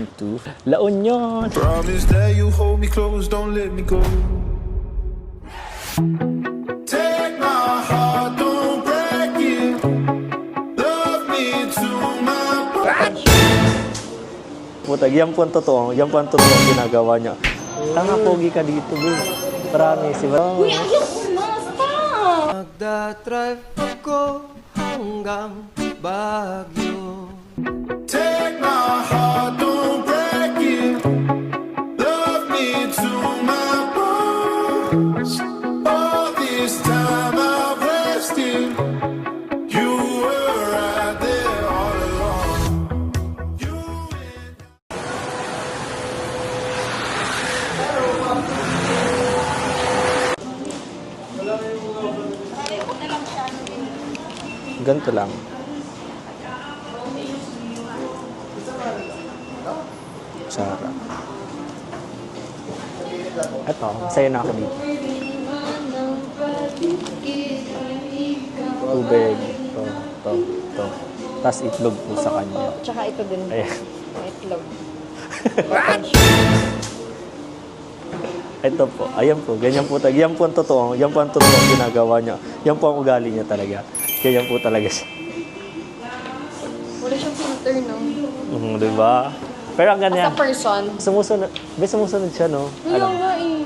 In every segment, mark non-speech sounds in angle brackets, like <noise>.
round 2. La Union! Promise that you hold me close, don't let me go. Take my heart, don't break it. Love me to my. Putag, yan po ang totoo. Yan po ang totoo ang ginagawa niya. Tanga, pogi ka dito, bro. Promise, diba? Uy, ayoko na! Stop! Magdadrive ako hanggang Baguio Ganito lang. Sarap. Eto, masaya na ako dito. Tubig. To, to, to. Tapos itlog po sa kanya. Tsaka ito din. Ayan. Itlog. Ito po. Ayan po. Ganyan po. Yan po ang totoo. Yan po ang totoo ang ginagawa niya. Yan po ang ugali niya talaga. Ganyan po talaga siya. Wala siyang filter, no? Mm, di ba? Pero ang As ganyan. a person. Sumusunod. May sumusunod siya, no? Kaya Alam, nga eh.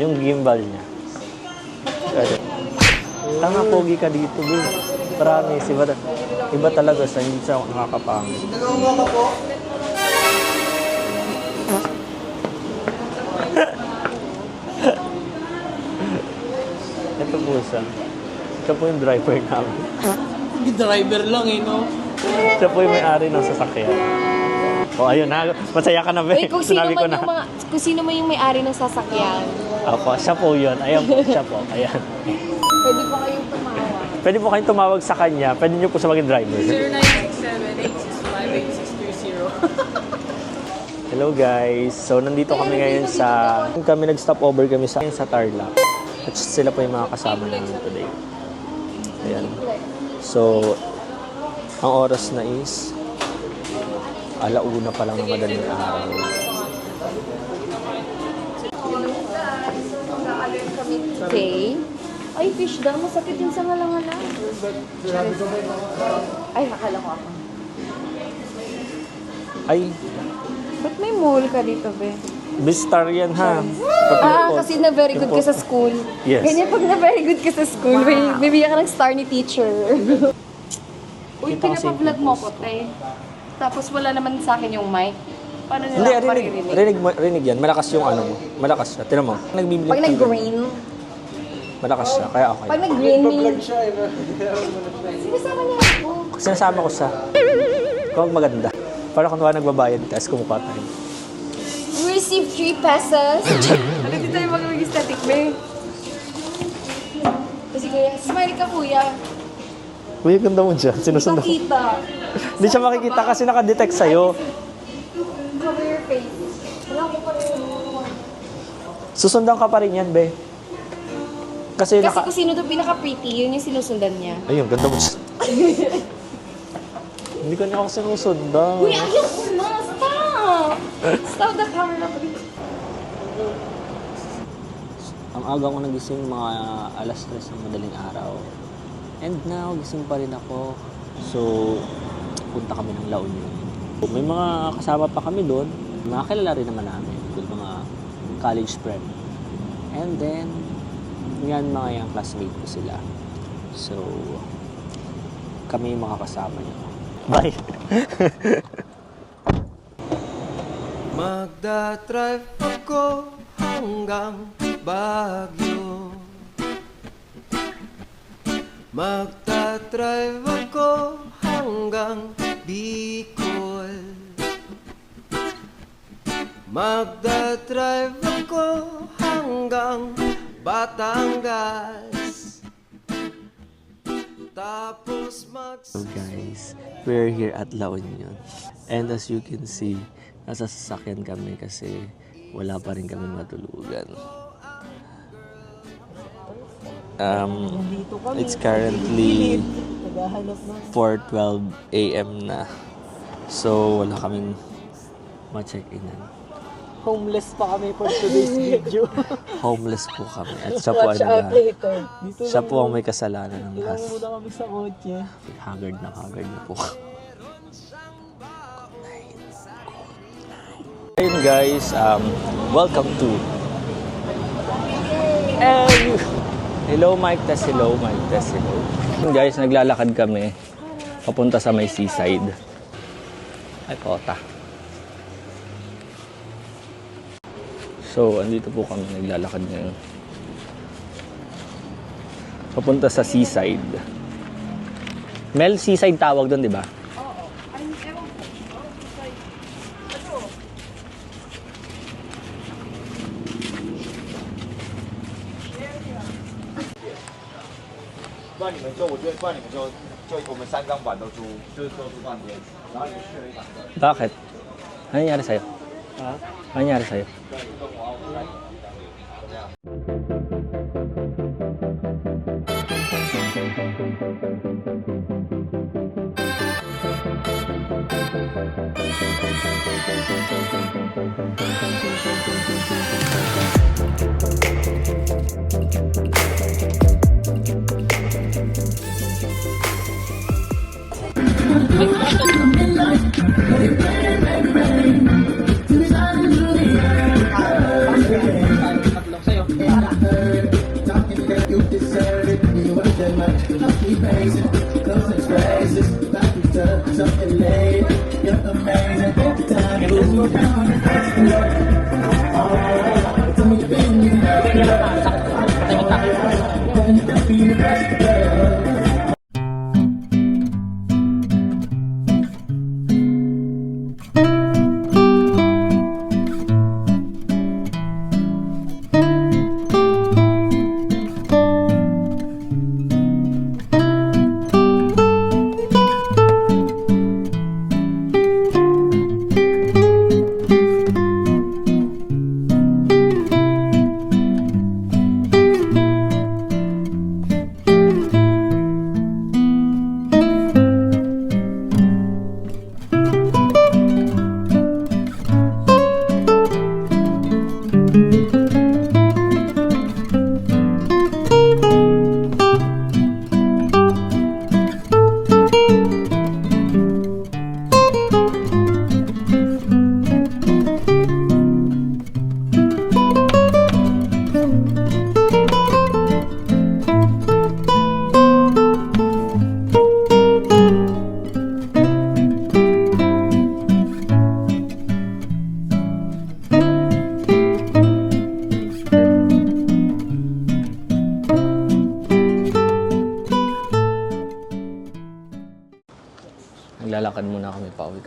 yung gimbal niya. Ano? Tanga pogi ka dito, bro. Promise, iba, iba talaga sa hindi siya nakakapangit. Ito po siya. Siya po yung driver namin. <laughs> Driver lang eh no Siya po yung may-ari ng sasakyan. O, ayun na. Masaya ka na, be. Uy, kung sino Sinabi ko man na. yung mga, kung sino man yung may-ari ng sasakyan, Opo, siya po yun. Ayan po, siya po. Ayan. pwede po kayong tumawa. Pwede po kayong tumawag sa kanya. Pwede niyo po siya maging driver. 0967-865-8630 Hello guys. So nandito kami ngayon sa kami nag-stop over kami sa sa Tarlac. At sila po yung mga kasama namin today. Ayan. So ang oras na is alauna pa lang ng madaling araw. Okay. Ay, fish daw. Masakit yung sa ngalangala. Ay, akala ko ako. Ay, Ba't may mole ka dito, be? Bistar yan ha. Ah, kasi na very good ka sa school. Yes. Ganyan pag na very good ka sa school, may bibigyan ka ng star ni teacher. <laughs> Uy, Kita pinapa-vlog mo ko, te. Tapos wala naman sa akin yung mic. Paano nila Hindi, ako rinig, maririnig? rinig, mo- rinig yan. Malakas yung ano mo. Malakas siya. Tinan mo. Pag nag-green, Malakas siya. Kaya okay. pag nag-green, sinasama niya ako. Sinasama ko sa kung maganda. Para kung wala nagbabayad ka, as kumukuha tayo. We receive 3 pesos. ano dito tayo mag-mag static, be? Kasi kuya, smile ka kuya. Uy, ganda mo dyan. Sinusunod. Makita. Hindi siya makikita kasi nakadetect sa'yo. Cover your face. Wala ko pa rin. Susundan ka pa rin yan, be. Kasi, Kasi naka... kung sino to pinaka-pretty, yun yung sinusundan niya. Ayun, ganda mo dyan. <laughs> Hindi ko niya ako sinusundan. Uy, ayoko na! Stop! Stop the camera, please. Ang aga ko nagising mga alas 3 ng madaling araw. And now, gising pa rin ako. So, punta kami ng La Union. May mga kasama pa kami doon. Mga kilala rin naman namin. Yung mga college friend. And then, yan mga yung classmate ko sila. So, kami yung mga kasama niyo. Bye! <laughs> Magdadrive ako hanggang Baguio. Magdadrive ako hanggang Bicol. Magdadrive ako hanggang Batangas. Tapos mag So guys, we're here at La Union. And as you can see, nasa sasakyan kami kasi wala pa rin kami matulugan. Um, it's currently 4.12 a.m. na. So, wala kaming ma-check-inan. Homeless pa kami for today's <laughs> video. Homeless po kami. At siya po, Watch ang out nag- later. Dito siya po ang may kasalanan ng lang lahat. muna kami sa kotse. Haggard na haggard na po. Guys, um, welcome to Hey! Hello Mike Tess, hello Mike Tess, hello. Guys, naglalakad kami papunta sa may seaside. Ay, pota. So, andito po kami naglalakad ngayon. Papunta sa seaside. Mel, seaside tawag doon, di ba? 就我觉得算你们就就我们三张板都租就是都租半天然后你去了一把然后还安亚的才有啊？安亚的才有怎么样 Bakit? Ano nangyari sa'yo? Ha? Ano nangyari sa'yo? Naglalakad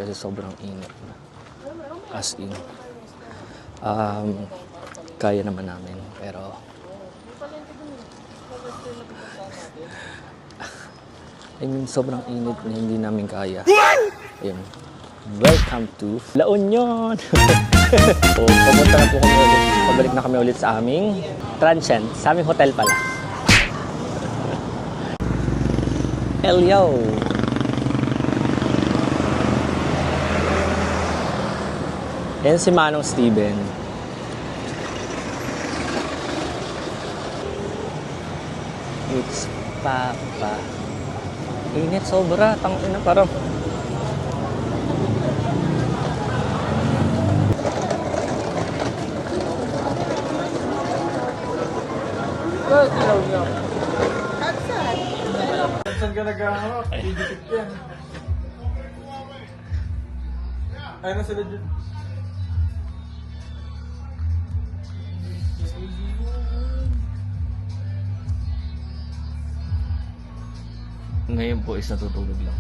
kasi sobrang init na. As in. Um, kaya naman namin, pero... I mean, sobrang init na hindi namin kaya. Ayun. Welcome to La Union! <laughs> so, pupunta na po kami ulit. Pabalik na kami ulit sa aming transient, sa aming hotel pala. <laughs> Hello! Yan si Manong Steven. It's Papa. Init sobra. Tangina parang. Saan ka nag-ahawak? Idikit yan. Ay, nasa legit. Ngayon po is natutulog lang.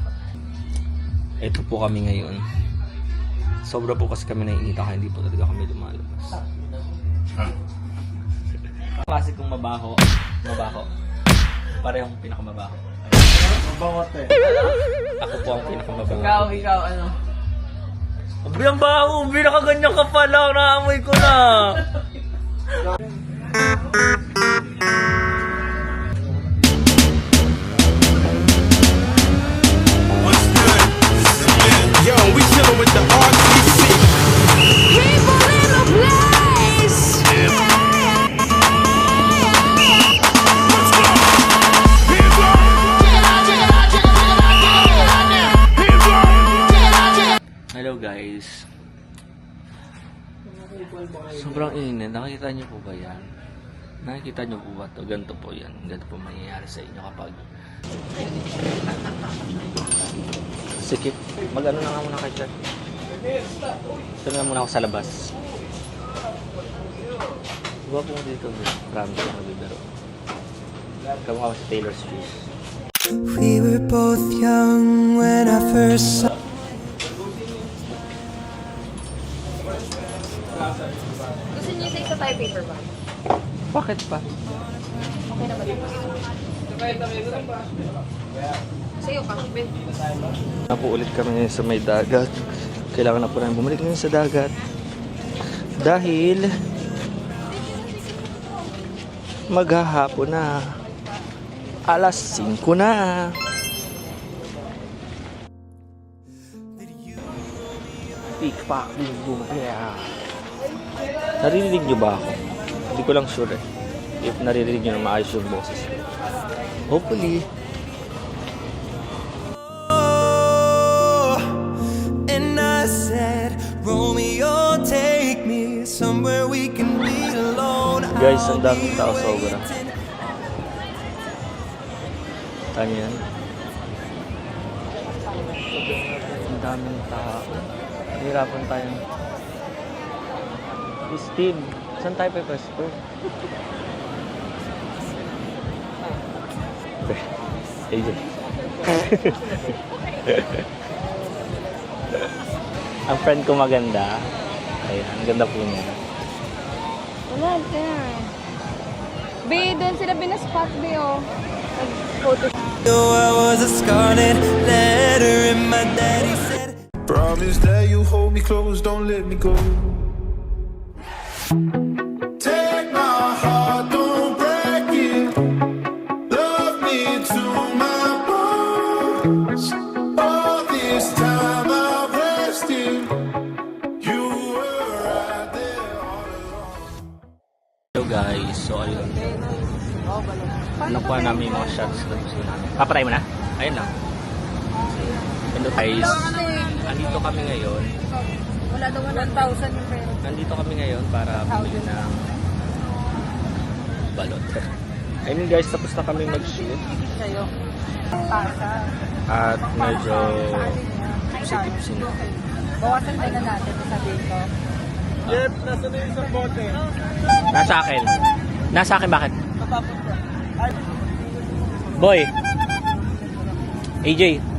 Ito po kami ngayon. Sobra po kasi kami naiinita kaya hindi po talaga kami lumalabas. Klase kong mabaho. Mabaho. Parehong pinakamabaho. Mabangot eh. Ako po ang pinakamabaho. Ikaw, ikaw, ano? Abi, ang baho! Abi, nakaganyan ka pala! Naamoy ko na! <laughs> Hello guys. Sobrang init. Nakikita niyo po ba yan? Nakikita niyo po ba to? Ganito po yan. Ganito po mangyayari sa inyo kapag Sikip. Mag-ano na nga muna kay Chat. Ito na muna ako sa labas. Diba po dito? Promise lang nagbibiro. Kamukha ko si Taylor Swift. We were both young when I first saw Gusto niyo sa isa tayo paper bag? Bakit pa? Okay na ba dito? Sa'yo ka, Ben. Na po ulit kami ngayon sa may dagat. Kailangan na po namin bumalik ngayon sa dagat. Dahil maghahapon na. Alas 5 na. Peak fucking boom. Yeah. Naririnig niyo ba ako? Hindi ko lang sure eh. If naririnig niyo na maayos yung boses ko. Hopefully. And I said, Romeo, take me somewhere we can be alone. Guys, ang daming tao sobra. Ano yan? Ang daming tao. Hirapan tayo. Steve, saan tayo pa pwesto? AJ. ang friend ko maganda. Ayan, ang ganda po niya. Wala ka. Be, doon sila binaspot, Be, oh. Nag-photo Though I was a scarlet letter, and my daddy said. Promise that you hold me close, don't let me go. Guys, so ayun. Nakuha namin yung mga shots na gusto namin. Papatay mo na? Ayun lang. Hello guys, andito kami ngayon. Wala daw 1,000 yung pera. Nandito kami ngayon para bumili ng balot. <laughs> I mean guys, tapos na kami mag-shoot. At medyo tipsy-tipsy na. Bawasan tayo na natin sa dito. Jeff, nasa na yung isang bote? Nasa akin. Nasa akin bakit? Boy. AJ.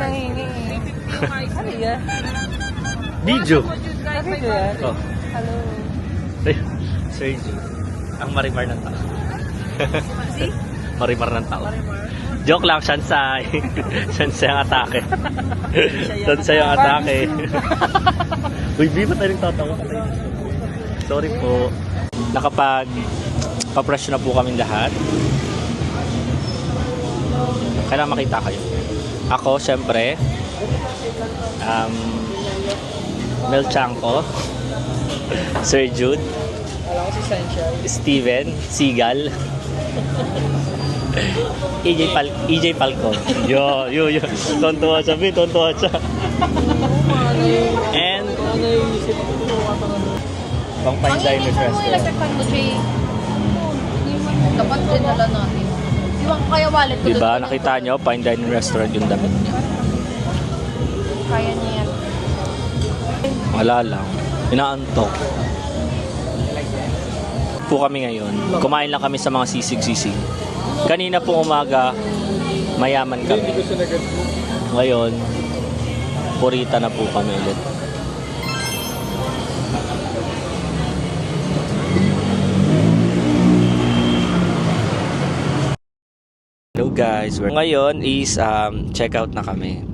Nangingi. Ano yan? Video. Ano yan? Oh. Hello. Sir G. Ang marimar ng tao. <laughs> marimar ng tao. Joke lang, Shansai. <laughs> Shansai ang atake. Shansai ang atake. <laughs> Uy, B, ba't tayo nagtatawa? Sorry po. Nakapag papresh na po kami lahat. Kailangan makita kayo. Ako, syempre, um, Mel Chanko, <laughs> Sir Jude, Alam ko si Sensual. Steven Seagal, EJ Pal EJ Falcon. <laughs> Yo, yo, yo. Tontuwa siya, Bi. Tontuwa siya. And, pang fine diners restaurant. Electric fan mo, Jay. Dapat dinala natin. Iwan ko kaya wallet ko Diba? doon. Nakita nyo, fine dining restaurant yung damit niya. Kaya niya yan. Wala lang. Inaantok. Po kami ngayon. Kumain lang kami sa mga sisig-sisig. Kanina pong umaga, mayaman kami. Ngayon, purita na po kami ulit. Guys, ngayon is um, check out na kami.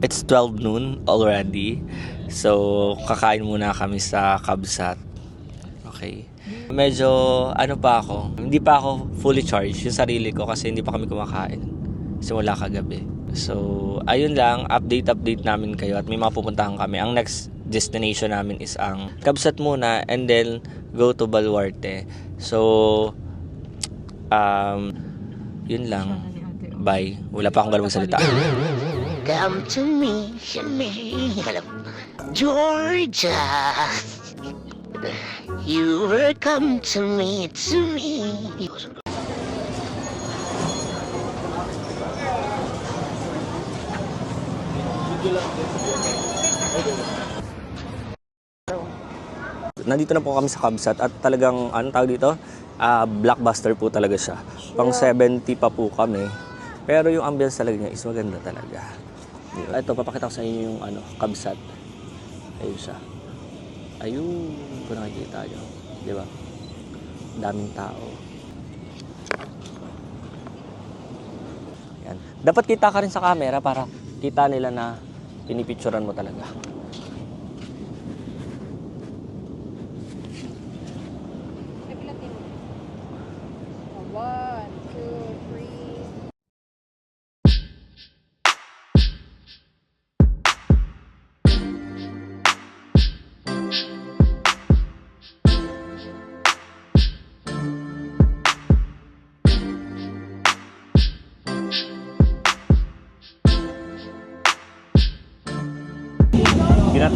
It's 12 noon already. So, kakain muna kami sa Kabsat. Okay. Medyo, ano pa ako, hindi pa ako fully charged yung sarili ko kasi hindi pa kami kumakain. Simula kagabi. So, ayun lang, update-update namin kayo at may mga pupuntahan kami. Ang next destination namin is ang Kabsat muna and then go to Baluarte. So, um, yun lang. Bye. Wala pa akong galawang salita. Come to me, me, Georgia. You were come to me, to me. Nandito na po kami sa Kabsat at talagang, anong tawag dito? Ah, blockbuster po talaga siya. Pang 70 pa po kami. Pero yung ambience talaga niya is maganda talaga. Ito, papakita ko sa inyo yung ano, Kabsat. Ayun siya. Ayun, kung nakikita nyo. Di ba? Daming tao. Yan. Dapat kita ka rin sa camera para kita nila na pinipicturan mo talaga.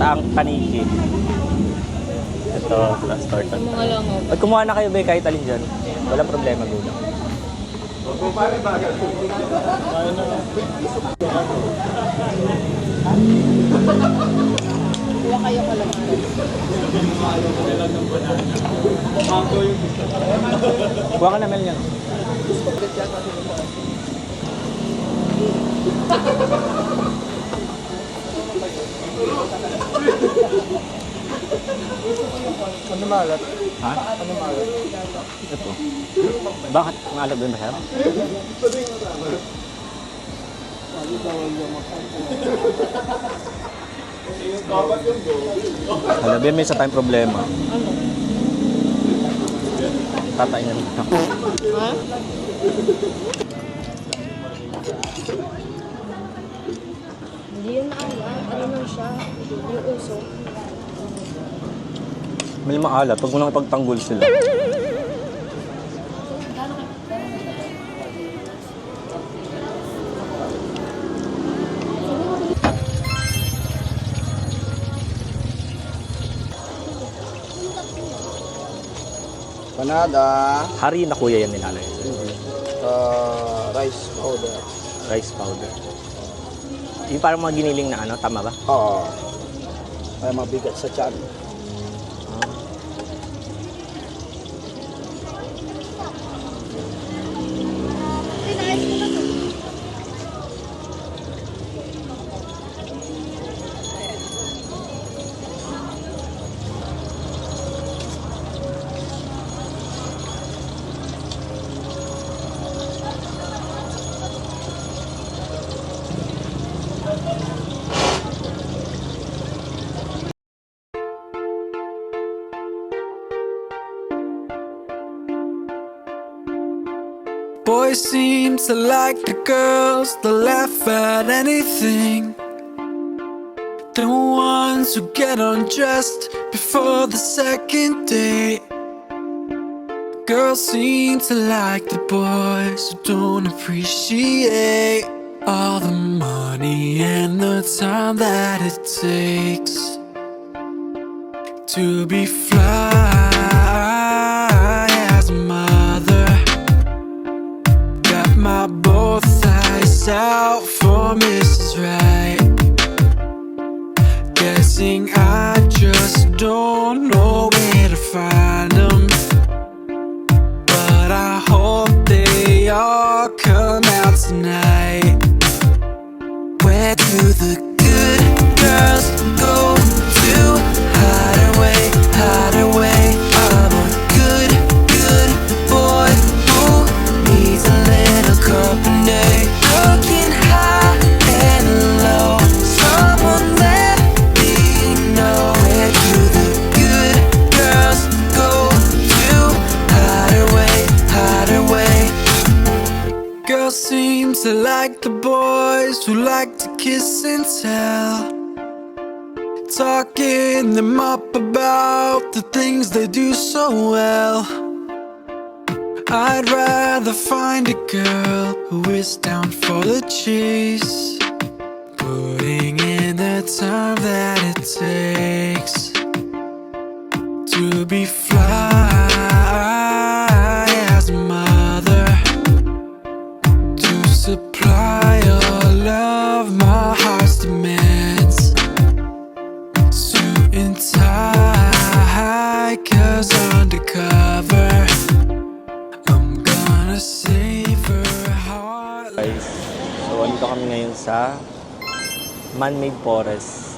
Ginataang kaniki. Ito. Mga lang oh. Pag kumuha na kayo, be, kahit alin dyan. Walang problema, go lang. Kuha kayo ka lang. Kuha ka na, Mel, yan. Ano malat? Ha? Ano malat? Ito. Bakit? Ang alag doon ba siya? Hala, be, may isa tayong problema. Tatay na ako. Ha? Ano siya? Yung uso. May maalat, huwag mo lang ipagtanggol sila. Panada, Hari na kuya yan nilalagay. uh, rice powder. Rice powder. Yung parang mga giniling na ano, tama ba? Oo. Kaya mabigat sa tiyan. Boys seem to like the girls that laugh at anything. The ones who get undressed before the second date. Girls seem to like the boys who don't appreciate all the money and the time that it takes to be fly out for Mrs. Right. Guessing I just don't know where to find like to kiss and tell. Talking them up about the things they do so well. I'd rather find a girl who is down for the chase. Putting in the time that it takes to be fly sa man-made forest.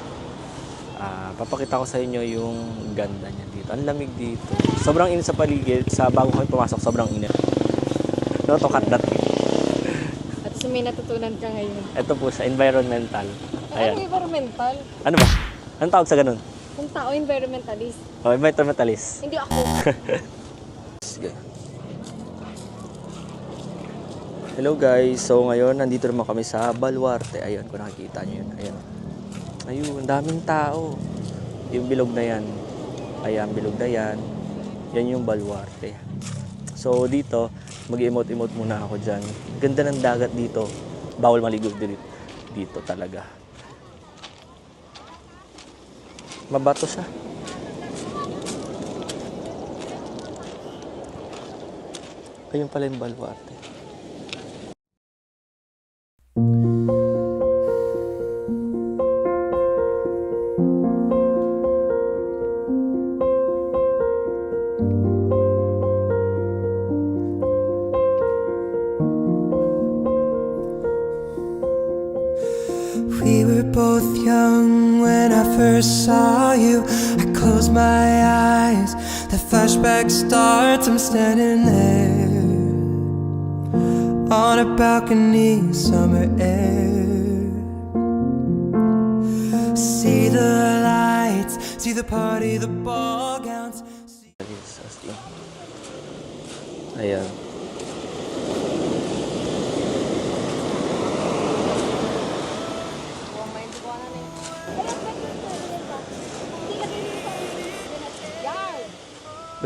Ah, papakita ko sa inyo yung ganda niya dito. Ang lamig dito. Sobrang init sa paligid. Sa bago kami pumasok, sobrang init. No, to cut that. At so may natutunan ka ngayon. Ito po sa environmental. Ano Ayan. environmental? Ano ba? Anong tawag sa ganun? Kung tao environmentalist. Oh, environmentalist. Hindi ako. Sige. <laughs> Hello guys, so ngayon nandito naman kami sa Baluarte. Ayun, kung nakikita nyo yun. Ayun. Ayun, daming tao. Yung bilog na yan. Ayan, bilog na yan. Yan yung Baluarte. So dito, mag-emote-emote muna ako dyan. Ganda ng dagat dito. Bawal maligo dito, dito talaga. Mabato siya. Ayun pala yung Baluarte.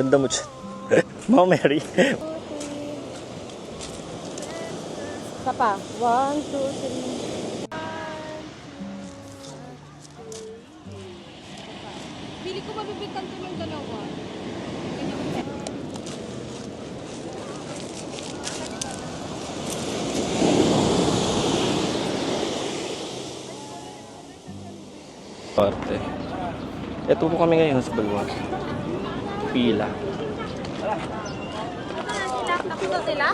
Ganda mo dyan. <laughs> Mama Mary. Isa pa. One, two, three. Pili ko mabibitan ko ng dalawa. Parte. Ito po kami ngayon sa Baluarte. Pila. Nakita sila?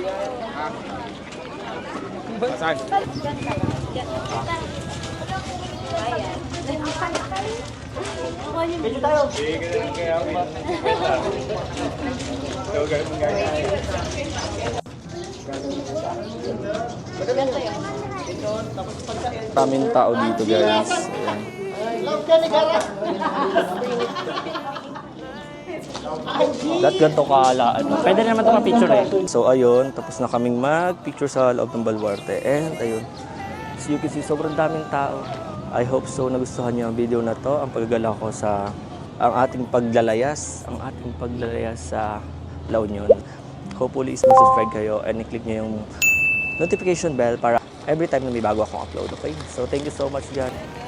Daming tao dito guys. Ayan. <laughs> That ganito kaala. Ano. Pwede naman ito picture eh. So ayun, tapos na kaming mag-picture sa loob ng Baluarte. And ayun, as you can see, sobrang daming tao. I hope so nagustuhan niyo ang video na to. Ang paggagala ko sa ang ating paglalayas, ang ating paglalayas sa La Union. Hopefully, is subscribe kayo and i-click nyo yung notification bell para every time na may bago akong upload, okay? So, thank you so much, guys.